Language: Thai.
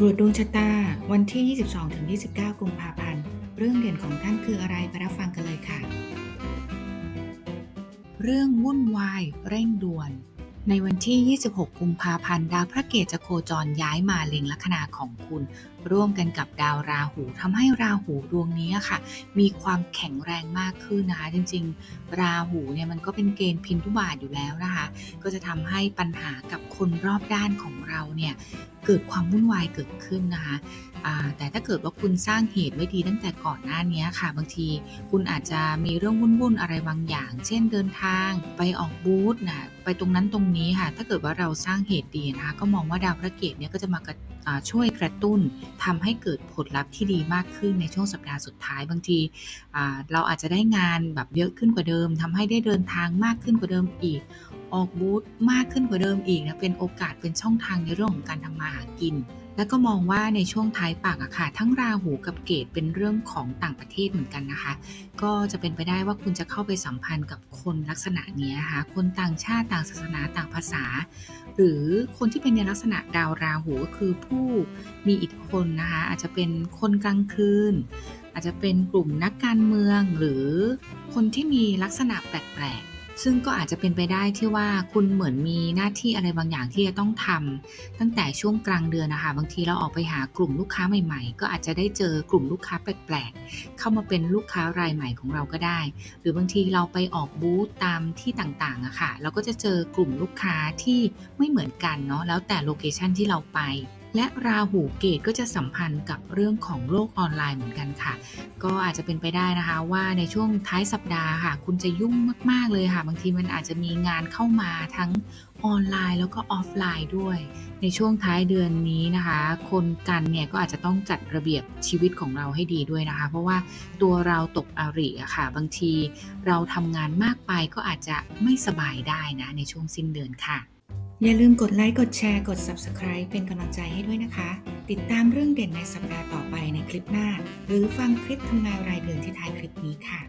ตรวจดวงชะตาวันที่ 22-29 กุมภาพันธ์ เรื่องเด่นของท่านคืออะไรไปรับฟังกันเลยค่ะ เรื่องวุ่นวายเร่งด่วน ในวันที่ 26 กุมภาพันธ์ ดาวพระเกตจะโคจรย้ายมาเล็งลัคนาของคุณ ร่วมกันกับดาวราหูทำให้ราหูดวงนี้ค่ะ มีความแข็งแรงมากขึ้นนะคะ จริง ๆ ราหูเนี่ยมันก็เป็นเกณฑ์พินทุบาทอยู่แล้วนะคะ ก็จะทำให้ปัญหากับคนรอบด้านของเราเนี่ย เกิดความวุ่นวายเกิดขึ้นนะคะแต่ถ้าเกิดว่าคุณสร้างเหตุไว้ดีตั้งแต่ก่อนหน้านี้ค่ะ บางทีคุณอาจจะมีเรื่องวุ่นๆอะไรบางอย่าง เช่นเดินทาง ไปออกบูธนะไปตรงนั้นตรงนี้ค่ะ ถ้าเกิดว่าเราสร้างเหตุดีนะคะก็มองว่าดาวพระเกตเนี่ยก็จะมากระช่วยกระตุ้นทำให้เกิดผลลัพธ์ที่ดีมากขึ้นในช่วงสัปดาห์สุดท้ายบางทีเราอาจจะได้งานแบบเยอะขึ้นกว่าเดิมทำให้ได้เดินทางมากขึ้นกว่าเดิมอีก ออกบูธมากขึ้นกว่าเดิมอีกนะเป็นโอกาสเป็นช่องทางในเรื่องของการทำมาหากิน แล้วก็มองว่าในช่วงท้ายปากอะค่ะทั้งราหูกับเกตเป็นเรื่องของต่างประเทศเหมือนกันนะคะ ก็จะเป็นไปได้ว่าคุณจะเข้าไปสัมพันธ์กับคนลักษณะนี้นะคะคนต่างชาติต่างศาสนาต่างภาษา หรือคนที่เป็นในลักษณะดาวราหูก็คือผู้มีอิทธิพลนะคะอาจจะเป็นคนกลางคืน อาจจะเป็นกลุ่มนักการเมืองหรือคนที่มีลักษณะแปลกๆ ซึ่งก็อาจจะเป็นไปได้ที่ว่าคุณเหมือนมีหน้าที่อะไรบางอย่างที่จะต้องทำตั้งแต่ช่วงกลางเดือนนะคะ บางทีเราออกไปหากลุ่มลูกค้าใหม่ๆ ก็อาจจะได้เจอกลุ่มลูกค้าแปลกๆ เข้ามาเป็นลูกค้ารายใหม่ของเราก็ได้ หรือบางทีเราไปออกบูธตามที่ต่างๆอะค่ะ เราก็จะเจอกลุ่มลูกค้าที่ไม่เหมือนกันเนาะแล้วแต่โลเคชันที่เราไป และราหูเกตก็จะสัมพันธ์กับเรื่องของโลกออนไลน์เหมือนกันค่ะ ก็อาจจะเป็นไปได้นะคะว่าในช่วงท้ายสัปดาห์ค่ะ คุณจะยุ่งมาก ๆ เลยค่ะ บางทีมันอาจจะมีงานเข้ามาทั้งออนไลน์แล้วก็ออฟไลน์ด้วย ในช่วงท้ายเดือนนี้นะคะ คนกันเนี่ยก็อาจจะต้องจัดระเบียบชีวิตของเราให้ดีด้วยนะคะ เพราะว่าตัวเราตกอาริอะค่ะ บางทีเราทำงานมากไปก็อาจจะไม่สบายได้นะในช่วงสิ้นเดือนค่ะ อย่าลืมกดไลค์ กดแชร์ กด Subscribe เป็นกำลังใจให้ด้วยนะคะ ติดตามเรื่องเด่นในสัปดาห์ต่อไปในคลิปหน้า หรือฟังคลิปทำนายรายเดือนที่ท้ายคลิปนี้ค่ะ